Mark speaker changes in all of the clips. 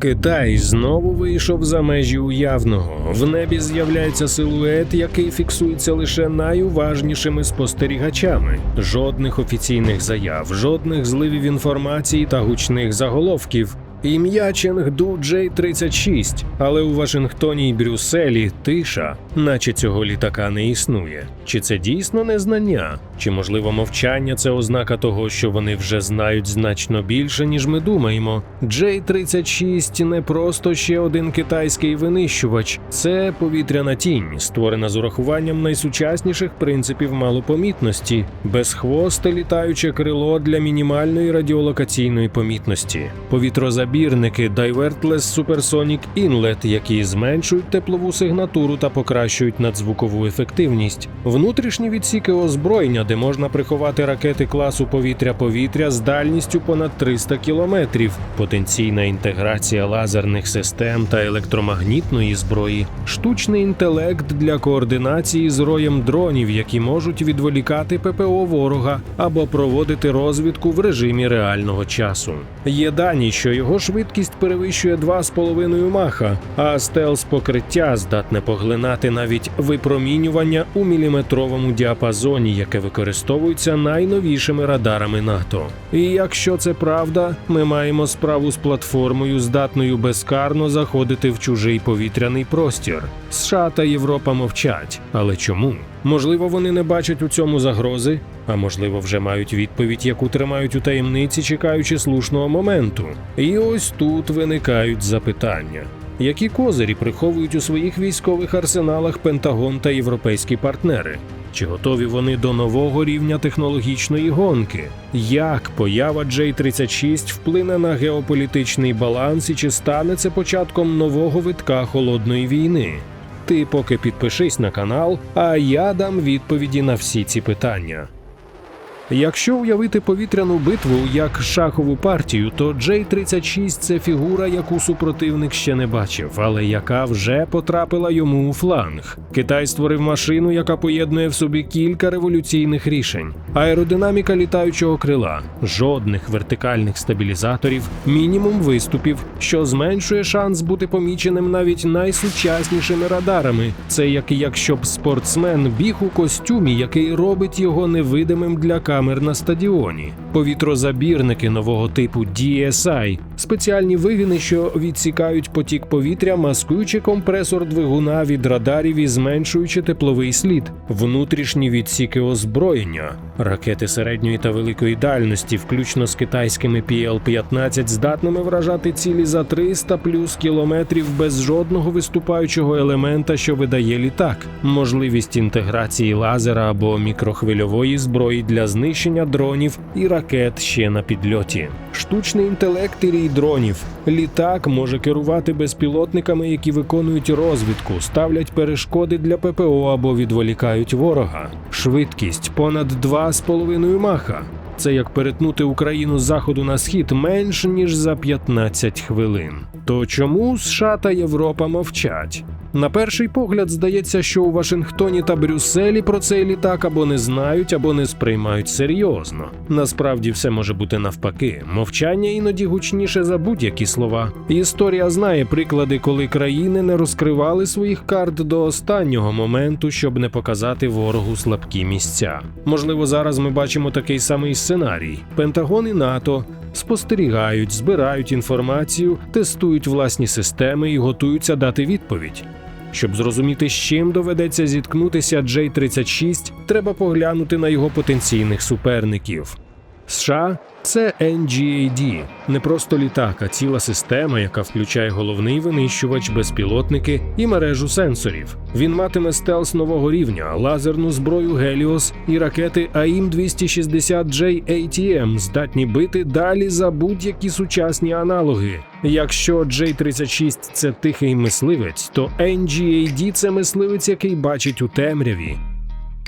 Speaker 1: Китай знову вийшов за межі уявного. В небі з'являється силует, який фіксується лише найуважнішими спостерігачами. Жодних офіційних заяв, жодних зливів інформації та гучних заголовків. Ім'я Ченгду Джей 36 але у Вашингтоні й Брюсселі тиша, наче цього літака не існує. Чи це дійсно незнання? Чи можливо мовчання це ознака того, що вони вже знають значно більше, ніж ми думаємо? Джей 36 не просто ще один китайський винищувач, це повітряна тінь, створена з урахуванням найсучасніших принципів малопомітності, безхвосте літаюче крило для мінімальної радіолокаційної помітності, повітрозабірники Divertless Supersonic Inlet, які зменшують теплову сигнатуру та покращують надзвукову ефективність, внутрішні відсіки озброєння, де можна приховати ракети класу повітря-повітря з дальністю понад 300 кілометрів, потенційна інтеграція лазерних систем та електромагнітної зброї, штучний інтелект для координації з роєм дронів, які можуть відволікати ППО ворога або проводити розвідку в режимі реального часу. Є дані, що його швидкість перевищує 2,5 маха, а стелс покриття здатне поглинати навіть випромінювання у міліметровому діапазоні, яке використовується найновішими радарами НАТО. І якщо це правда, ми маємо справу з платформою, здатною безкарно заходити в чужий повітряний простір. США та Європа мовчать. Але чому? Можливо, вони не бачать у цьому загрози, а можливо, вже мають відповідь, яку тримають у таємниці, чекаючи слушного моменту. І ось тут виникають запитання. Які козирі приховують у своїх військових арсеналах Пентагон та європейські партнери? Чи готові вони до нового рівня технологічної гонки? Як поява J-36 вплине на геополітичний баланс і чи стане це початком нового витка холодної війни? Ти поки підпишись на канал, а я дам відповіді на всі ці питання. Якщо уявити повітряну битву як шахову партію, то J-36 – це фігура, яку супротивник ще не бачив, але яка вже потрапила йому у фланг. Китай створив машину, яка поєднує в собі кілька революційних рішень: аеродинаміка літаючого крила, жодних вертикальних стабілізаторів, мінімум виступів, що зменшує шанс бути поміченим навіть найсучаснішими радарами. Це як якщо б спортсмен біг у костюмі, який робить його невидимим для камер на стадіоні, повітрозабірники нового типу DSI, спеціальні вигини, що відсікають потік повітря, маскуючи компресор двигуна від радарів і зменшуючи тепловий слід, внутрішні відсіки озброєння, ракети середньої та великої дальності, включно з китайськими PL-15, здатними вражати цілі за 300 плюс кілометрів без жодного виступаючого елемента, що видає літак, можливість інтеграції лазера або мікрохвильової зброї для знищення дронів і ракет ще на підльоті. Штучний інтелект і рій дронів. Літак може керувати безпілотниками, які виконують розвідку, ставлять перешкоди для ППО або відволікають ворога. Швидкість понад 2,5 маха. Це як перетнути Україну з заходу на схід менш ніж за 15 хвилин. То чому США та Європа мовчать? На перший погляд здається, що у Вашингтоні та Брюсселі про цей літак або не знають, або не сприймають серйозно. Насправді все може бути навпаки. Мовчання іноді гучніше за будь-які слова. Історія знає приклади, коли країни не розкривали своїх карт до останнього моменту, щоб не показати ворогу слабкі місця. Можливо, зараз ми бачимо такий самий сценарій: Пентагон і НАТО спостерігають, збирають інформацію, тестують власні системи і готуються дати відповідь. Щоб зрозуміти, з чим доведеться зіткнутися J-36, треба поглянути на його потенційних суперників. США це NGAD, не просто літак, а ціла система, яка включає головний винищувач, безпілотники і мережу сенсорів. Він матиме стелс нового рівня, лазерну зброю Helios і ракети AIM-260J ATM, здатні бити далі за будь-які сучасні аналоги. Якщо J-36 – це тихий мисливець, то NGAD – це мисливець, який бачить у темряві.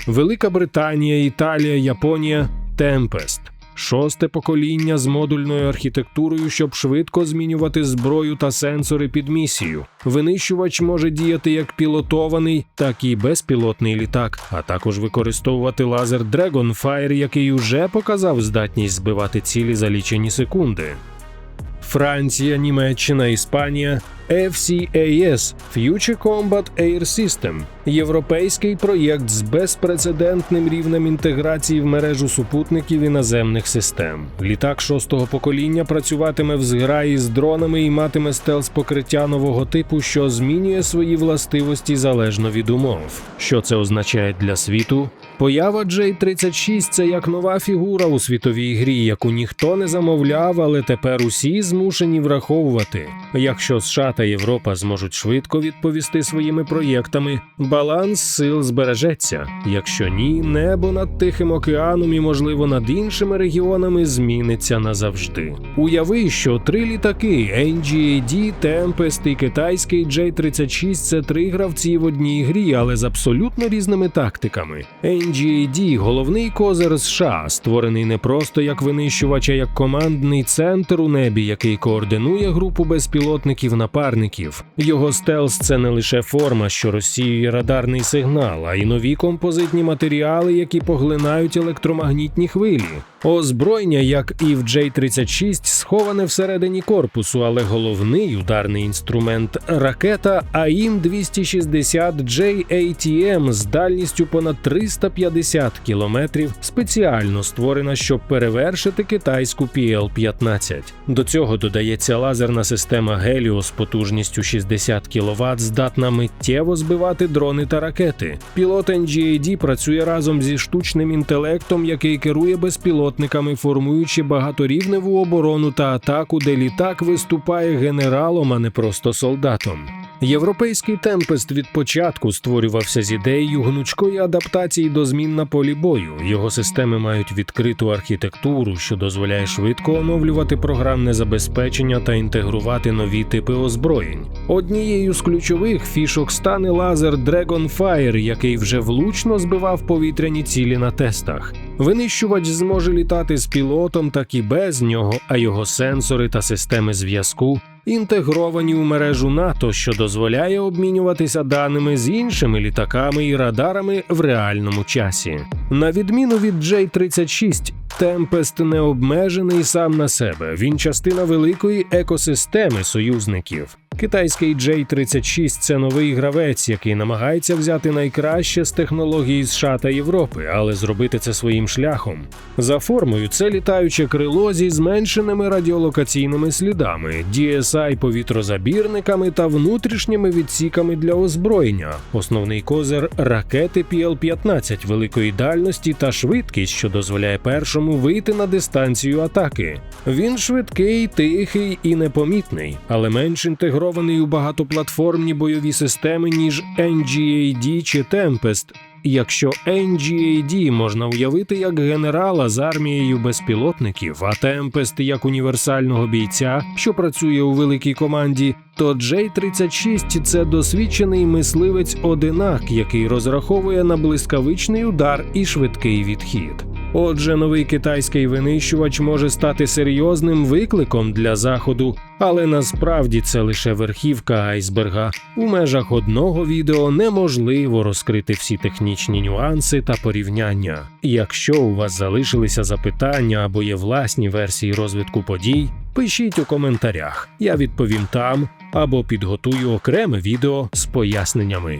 Speaker 1: Велика Британія, Італія, Японія Темпест. Шосте покоління з модульною архітектурою, щоб швидко змінювати зброю та сенсори під місію. Винищувач може діяти як пілотований, так і безпілотний літак, а також використовувати лазер Dragonfire, який уже показав здатність збивати цілі за лічені секунди. Франція, Німеччина, Іспанія. FCAS – Future Combat Air System – європейський проєкт з безпрецедентним рівнем інтеграції в мережу супутників і наземних систем. Літак шостого покоління працюватиме в зграї з дронами і матиме стелс покриття нового типу, що змінює свої властивості залежно від умов. Що це означає для світу? Поява J-36 – це як нова фігура у світовій грі, яку ніхто не замовляв, але тепер усі змушені враховувати. Якщо США та Європа зможуть швидко відповісти своїми проєктами, баланс сил збережеться. Якщо ні, небо над Тихим океаном і, можливо, над іншими регіонами зміниться назавжди. Уяви, що три літаки NGAD, Tempest і китайський J-36 – це три гравці в одній грі, але з абсолютно різними тактиками. NGAD – головний козир США, створений не просто як винищувач, а як командний центр у небі, який координує групу безпілотників напарників. Його стелс це не лише форма, що розсіює радарний сигнал, а й нові композитні матеріали, які поглинають електромагнітні хвилі. Озброєння, як і в J-36, сховане всередині корпусу, але головний ударний інструмент ракета АІМ-260 JATM з дальністю понад 350 кілометрів, спеціально створена, щоб перевершити китайську PL-15. До цього додається лазерна система з потужністю 60 кВт, здатна миттєво збивати дрони та ракети. Пілот NGAD працює разом зі штучним інтелектом, який керує безпілотниками, формуючи багаторівневу оборону та атаку, де літак виступає генералом, а не просто солдатом. Європейський темпест від початку створювався з ідеєю гнучкої адаптації до змін на полі бою. Його системи мають відкриту архітектуру, що дозволяє швидко оновлювати програмне забезпечення та інтегрувати нові типи озброєнь. Однією з ключових фішок стане лазер Dragonfire, який вже влучно збивав повітряні цілі на тестах. Винищувач зможе літати з пілотом, так і без нього, а його сенсори та системи зв'язку інтегровані у мережу НАТО, що дозволяє обмінюватися даними з іншими літаками і радарами в реальному часі. На відміну від J-36, Tempest не обмежений сам на себе. Він частина великої екосистеми союзників. Китайський J-36 – це новий гравець, який намагається взяти найкраще з технологій США та Європи, але зробити це своїм шляхом. За формою це літаюче крило зі зменшеними радіолокаційними слідами, DSI повітрозабірниками та внутрішніми відсіками для озброєння. Основний козир ракети PL-15 великої дальності та швидкість, що дозволяє першому вийти на дистанцію атаки. Він швидкий, тихий і непомітний, але менш інтегрований у багатоплатформні бойові системи, ніж NGAD чи Tempest. Якщо NGAD можна уявити як генерала з армією безпілотників, а Tempest як універсального бійця, що працює у великій команді, то J-36 – це досвідчений мисливець одинак, який розраховує на блискавичний удар і швидкий відхід. Отже, новий китайський винищувач може стати серйозним викликом для заходу, але насправді це лише верхівка айсберга. У межах одного відео неможливо розкрити всі технічні нюанси та порівняння. Якщо у вас залишилися запитання або є власні версії розвитку подій, пишіть у коментарях. Я відповім там або підготую окреме відео з поясненнями.